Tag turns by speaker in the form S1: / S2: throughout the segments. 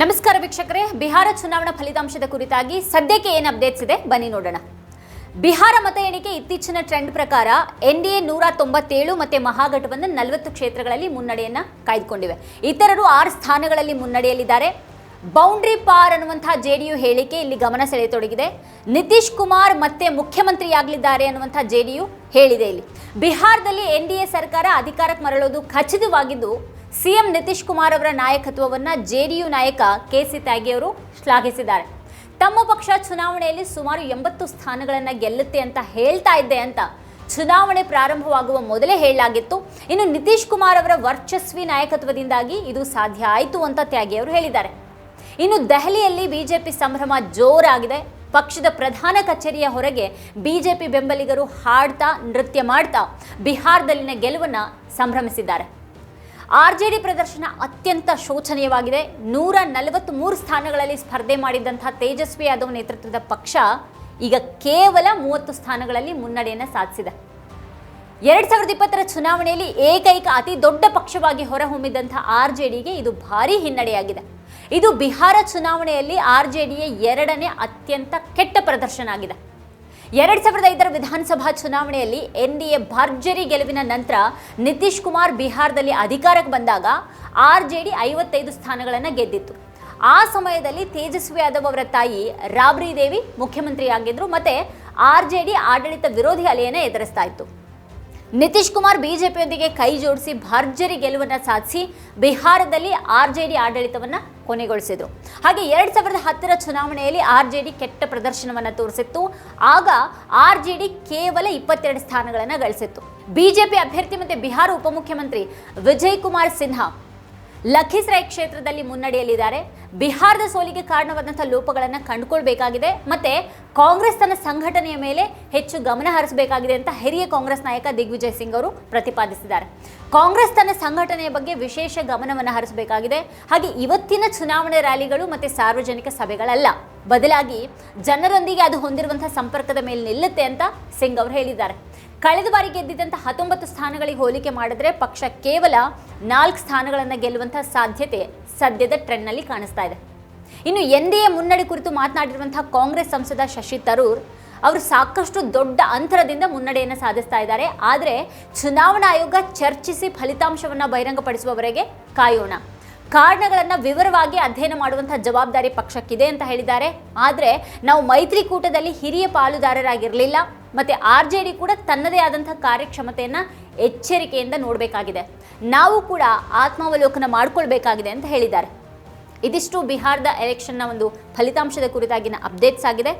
S1: ನಮಸ್ಕಾರ ವೀಕ್ಷಕರೇ. ಬಿಹಾರ ಚುನಾವಣಾ ಫಲಿತಾಂಶದ ಕುರಿತಾಗಿ ಸದ್ಯಕ್ಕೆ ಏನು ಅಪ್ಡೇಟ್ಸ್ ಇದೆ? ಬನ್ನಿ ನೋಡೋಣ. ಬಿಹಾರ ಮತ ಎಣಿಕೆ ಇತ್ತೀಚಿನ ಟ್ರೆಂಡ್ ಪ್ರಕಾರ ಎನ್ ಡಿ ಎ ನೂರ ತೊಂಬತ್ತೇಳು ಮತ್ತು ಮಹಾಗಠಬಂಧನ್ ನಲವತ್ತು ಕ್ಷೇತ್ರಗಳಲ್ಲಿ ಮುನ್ನಡೆಯನ್ನು ಕಾಯ್ದುಕೊಂಡಿವೆ. ಇತರರು ಆರು ಸ್ಥಾನಗಳಲ್ಲಿ ಮುನ್ನಡೆಯಲ್ಲಿದ್ದಾರೆ. ಬೌಂಡ್ರಿ ಪಾರ್ ಅನ್ನುವಂತಹ ಜೆಡಿಯು ಹೇಳಿಕೆ ಇಲ್ಲಿ ಗಮನ ಸೆಳೆಯತೊಡಗಿದೆ. ನಿತೀಶ್ ಕುಮಾರ್ ಮತ್ತೆ ಮುಖ್ಯಮಂತ್ರಿಯಾಗಲಿದ್ದಾರೆ ಅನ್ನುವಂತಹ ಜೆಡಿಯು ಹೇಳಿದೆ ಇಲ್ಲಿ. ಬಿಹಾರದಲ್ಲಿ ಎನ್ ಡಿ ಎ ಸರ್ಕಾರ ಅಧಿಕಾರಕ್ಕೆ ಮರಳೋದು ಖಚಿತವಾಗಿದ್ದು ಸಿಎಂ ನಿತೀಶ್ ಕುಮಾರ್ ಅವರ ನಾಯಕತ್ವವನ್ನು ಜೆಡಿಯು ನಾಯಕ ಕೆ ಸಿ ತ್ಯಾಗಿಯವರು ಶ್ಲಾಘಿಸಿದ್ದಾರೆ. ತಮ್ಮ ಪಕ್ಷ ಚುನಾವಣೆಯಲ್ಲಿ ಸುಮಾರು ಎಂಬತ್ತು ಸ್ಥಾನಗಳನ್ನು ಗೆಲ್ಲುತ್ತೆ ಅಂತ ಹೇಳ್ತಾ ಇದ್ದೆ ಅಂತ ಚುನಾವಣೆ ಪ್ರಾರಂಭವಾಗುವ ಮೊದಲೇ ಹೇಳಲಾಗಿತ್ತು. ಇನ್ನು ನಿತೀಶ್ ಕುಮಾರ್ ಅವರ ವರ್ಚಸ್ವಿ ನಾಯಕತ್ವದಿಂದಾಗಿ ಇದು ಸಾಧ್ಯ ಆಯಿತು ಅಂತ ತ್ಯಾಗಿ ಅವರು ಹೇಳಿದ್ದಾರೆ. ಇನ್ನು ದೆಹಲಿಯಲ್ಲಿ ಬಿಜೆಪಿ ಸಂಭ್ರಮ ಜೋರಾಗಿದೆ. ಪಕ್ಷದ ಪ್ರಧಾನ ಕಚೇರಿಯ ಹೊರಗೆ ಬಿಜೆಪಿ ಬೆಂಬಲಿಗರು ಹಾಡ್ತಾ, ನೃತ್ಯ ಮಾಡ್ತಾ ಬಿಹಾರದಲ್ಲಿನ ಗೆಲುವನ್ನು ಸಂಭ್ರಮಿಸಿದ್ದಾರೆ. ಆರ್ಜೆಡಿ ಪ್ರದರ್ಶನ ಅತ್ಯಂತ ಶೋಚನೀಯವಾಗಿದೆ. ನೂರ ನಲವತ್ತ್ ಮೂರು ಸ್ಥಾನಗಳಲ್ಲಿ ಸ್ಪರ್ಧೆ ಮಾಡಿದ್ದಂತಹ ತೇಜಸ್ವಿ ಯಾದವ್ ನೇತೃತ್ವದ ಪಕ್ಷ ಈಗ ಕೇವಲ ಮೂವತ್ತು ಸ್ಥಾನಗಳಲ್ಲಿ ಮುನ್ನಡೆಯನ್ನು ಸಾಧಿಸಿದೆ. ಎರಡ್ ಸಾವಿರದ ಇಪ್ಪತ್ತರ ಚುನಾವಣೆಯಲ್ಲಿ ಏಕೈಕ ಅತಿ ದೊಡ್ಡ ಪಕ್ಷವಾಗಿ ಹೊರಹೊಮ್ಮಿದಂಥ ಆರ್ ಜೆ ಡಿಗೆ ಇದು ಭಾರೀ ಹಿನ್ನಡೆಯಾಗಿದೆ. ಇದು ಬಿಹಾರ ಚುನಾವಣೆಯಲ್ಲಿ ಆರ್ ಜೆ ಡಿಯ ಎರಡನೇ ಅತ್ಯಂತ ಕೆಟ್ಟ ಪ್ರದರ್ಶನ ಆಗಿದೆ. ಎರಡ್ ಸಾವಿರದ ಐದರ ವಿಧಾನಸಭಾ ಚುನಾವಣೆಯಲ್ಲಿ ಎನ್ ಡಿ ಎ ಭರ್ಜರಿ ಗೆಲುವಿನ ನಂತರ ನಿತೀಶ್ ಕುಮಾರ್ ಬಿಹಾರದಲ್ಲಿ ಅಧಿಕಾರಕ್ಕೆ ಬಂದಾಗ ಆರ್ ಜೆ ಡಿ ಐವತ್ತೈದು ಸ್ಥಾನಗಳನ್ನು ಗೆದ್ದಿತ್ತು. ಆ ಸಮಯದಲ್ಲಿ ತೇಜಸ್ವಿ ಯಾದವ್ ಅವರ ತಾಯಿ ರಾಬ್ರಿ ದೇವಿ ಮುಖ್ಯಮಂತ್ರಿಯಾಗಿದ್ದರು ಮತ್ತೆ ಆರ್ ಜೆ ಡಿ ಆಡಳಿತ ವಿರೋಧಿ ಅಲೆಯನ್ನು ಎದುರಿಸ್ತಾ ಇತ್ತು. ನಿತೀಶ್ ಕುಮಾರ್ ಬಿಜೆಪಿಯೊಂದಿಗೆ ಕೈ ಜೋಡಿಸಿ ಭರ್ಜರಿ ಗೆಲುವನ್ನು ಸಾಧಿಸಿ ಬಿಹಾರದಲ್ಲಿ ಆರ್ ಜೆ ಡಿ ಆಡಳಿತವನ್ನು ಕೊನೆಗೊಳಿಸಿದ್ರು. ಹಾಗೆ ಎರಡು ಸಾವಿರದ ಹತ್ತರ ಚುನಾವಣೆಯಲ್ಲಿ ಆರ್ ಜೆ ಡಿ ಕೆಟ್ಟ ಪ್ರದರ್ಶನವನ್ನು ತೋರಿಸಿತ್ತು. ಆಗ ಆರ್ ಜೆ ಡಿ ಕೇವಲ ಇಪ್ಪತ್ತೆರಡು ಸ್ಥಾನಗಳನ್ನು ಗಳಿಸಿತ್ತು. ಬಿಜೆಪಿ ಅಭ್ಯರ್ಥಿ ಮತ್ತು ಬಿಹಾರ ಉಪಮುಖ್ಯಮಂತ್ರಿ ವಿಜಯ್ ಕುಮಾರ್ ಸಿನ್ಹಾ ಲಖೀಸರಾಯ್ ಕ್ಷೇತ್ರದಲ್ಲಿ ಮುನ್ನಡೆಯಲಿದ್ದಾರೆ ಬಿಹಾರದ ಸೋಲಿಗೆ ಕಾರಣವಾದಂಥ ಲೋಪಗಳನ್ನು ಕಂಡುಕೊಳ್ಬೇಕಾಗಿದೆ. ಮತ್ತೆ ಕಾಂಗ್ರೆಸ್ ತನ್ನ ಸಂಘಟನೆಯ ಮೇಲೆ ಹೆಚ್ಚು ಗಮನ ಹರಿಸಬೇಕಾಗಿದೆ ಅಂತ ಹಿರಿಯ ಕಾಂಗ್ರೆಸ್ ನಾಯಕ ದಿಗ್ವಿಜಯ್ ಸಿಂಗ್ ಅವರು ಪ್ರತಿಪಾದಿಸಿದ್ದಾರೆ. ಕಾಂಗ್ರೆಸ್ ತನ್ನ ಸಂಘಟನೆಯ ಬಗ್ಗೆ ವಿಶೇಷ ಗಮನವನ್ನು ಹರಿಸಬೇಕಾಗಿದೆ. ಹಾಗೆ ಇವತ್ತಿನ ಚುನಾವಣೆ ರ್ಯಾಲಿಗಳು ಮತ್ತು ಸಾರ್ವಜನಿಕ ಸಭೆಗಳಲ್ಲ. ಬದಲಾಗಿ ಜನರೊಂದಿಗೆ ಅದು ಹೊಂದಿರುವಂತಹ ಸಂಪರ್ಕದ ಮೇಲೆ ನಿಲ್ಲುತ್ತೆ ಅಂತ ಸಿಂಗ್ ಅವರು ಹೇಳಿದ್ದಾರೆ. ಕಳೆದ ಬಾರಿ ಗೆದ್ದಿದ್ದಂಥ ಹತ್ತೊಂಬತ್ತು ಸ್ಥಾನಗಳಿಗೆ ಹೋಲಿಕೆ ಮಾಡಿದ್ರೆ ಪಕ್ಷ ಕೇವಲ ನಾಲ್ಕು ಸ್ಥಾನಗಳನ್ನು ಗೆಲ್ಲುವಂಥ ಸಾಧ್ಯತೆ ಸದ್ಯದ ಟ್ರೆಂಡ್ನಲ್ಲಿ ಕಾಣಿಸ್ತಾ ಇದೆ. ಇನ್ನು ಎನ್ ಡಿ ಎ ಮುನ್ನಡೆ ಕುರಿತು ಮಾತನಾಡಿರುವಂಥ ಕಾಂಗ್ರೆಸ್ ಸಂಸದ ಶಶಿ ತರೂರ್ ಅವರು ಸಾಕಷ್ಟು ದೊಡ್ಡ ಅಂತರದಿಂದ ಮುನ್ನಡೆಯನ್ನು ಸಾಧಿಸ್ತಾ ಇದ್ದಾರೆ. ಆದರೆ ಚುನಾವಣಾ ಆಯೋಗ ಚರ್ಚಿಸಿ ಫಲಿತಾಂಶವನ್ನು ಬಹಿರಂಗಪಡಿಸುವವರೆಗೆ ಕಾಯೋಣ. ಕಾರಣಗಳನ್ನು ವಿವರವಾಗಿ ಅಧ್ಯಯನ ಮಾಡುವಂಥ ಜವಾಬ್ದಾರಿ ಪಕ್ಷಕ್ಕಿದೆ ಅಂತ ಹೇಳಿದ್ದಾರೆ. ಆದರೆ ನಾವು ಮೈತ್ರಿಕೂಟದಲ್ಲಿ ಹಿರಿಯ ಪಾಲುದಾರರಾಗಿರಲಿಲ್ಲ, ಮತ್ತು ಆರ್ ಜೆ ಡಿ ಕೂಡ ತನ್ನದೇ ಆದಂಥ ಕಾರ್ಯಕ್ಷಮತೆಯನ್ನು ಎಚ್ಚರಿಕೆಯಿಂದ ನೋಡಬೇಕಾಗಿದೆ. ನಾವು ಕೂಡ ಆತ್ಮಾವಲೋಕನ ಮಾಡಿಕೊಳ್ಬೇಕಾಗಿದೆ ಅಂತ ಹೇಳಿದ್ದಾರೆ. ಇದಿಷ್ಟು ಬಿಹಾರದ ಎಲೆಕ್ಷನ್ನ ಒಂದು ಫಲಿತಾಂಶದ ಕುರಿತಾಗಿನ ಅಪ್ಡೇಟ್ಸ್ ಆಗಿದೆ.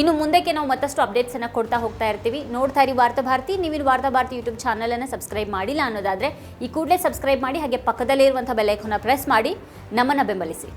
S1: ಇನ್ನು ಮುಂದಕ್ಕೆ ನಾವು ಮತ್ತಷ್ಟು ಅಪ್ಡೇಟ್ಸನ್ನು ಕೊಡ್ತಾ ಹೋಗ್ತಾ ಇರ್ತೀವಿ. ನೋಡ್ತಾ ಇರಿ ವಾರ್ತಾ ಭಾರತಿ. ನೀವಿನ ವಾರ್ತಾ ಭಾರತಿ ಯೂಟ್ಯೂಬ್ ಚಾನಲನ್ನು ಸಬ್ಸ್ಕ್ರೈಬ್ ಮಾಡಿಲ್ಲ ಅನ್ನೋದಾದರೆ ಈ ಕೂಡಲೇ ಸಬ್ಸ್ಕ್ರೈಬ್ ಮಾಡಿ ಹಾಗೆ ಪಕ್ಕದಲ್ಲೇ ಇರುವಂಥ ಪ್ರೆಸ್ ಮಾಡಿ ನಮ್ಮನ್ನು ಬೆಂಬಲಿಸಿ.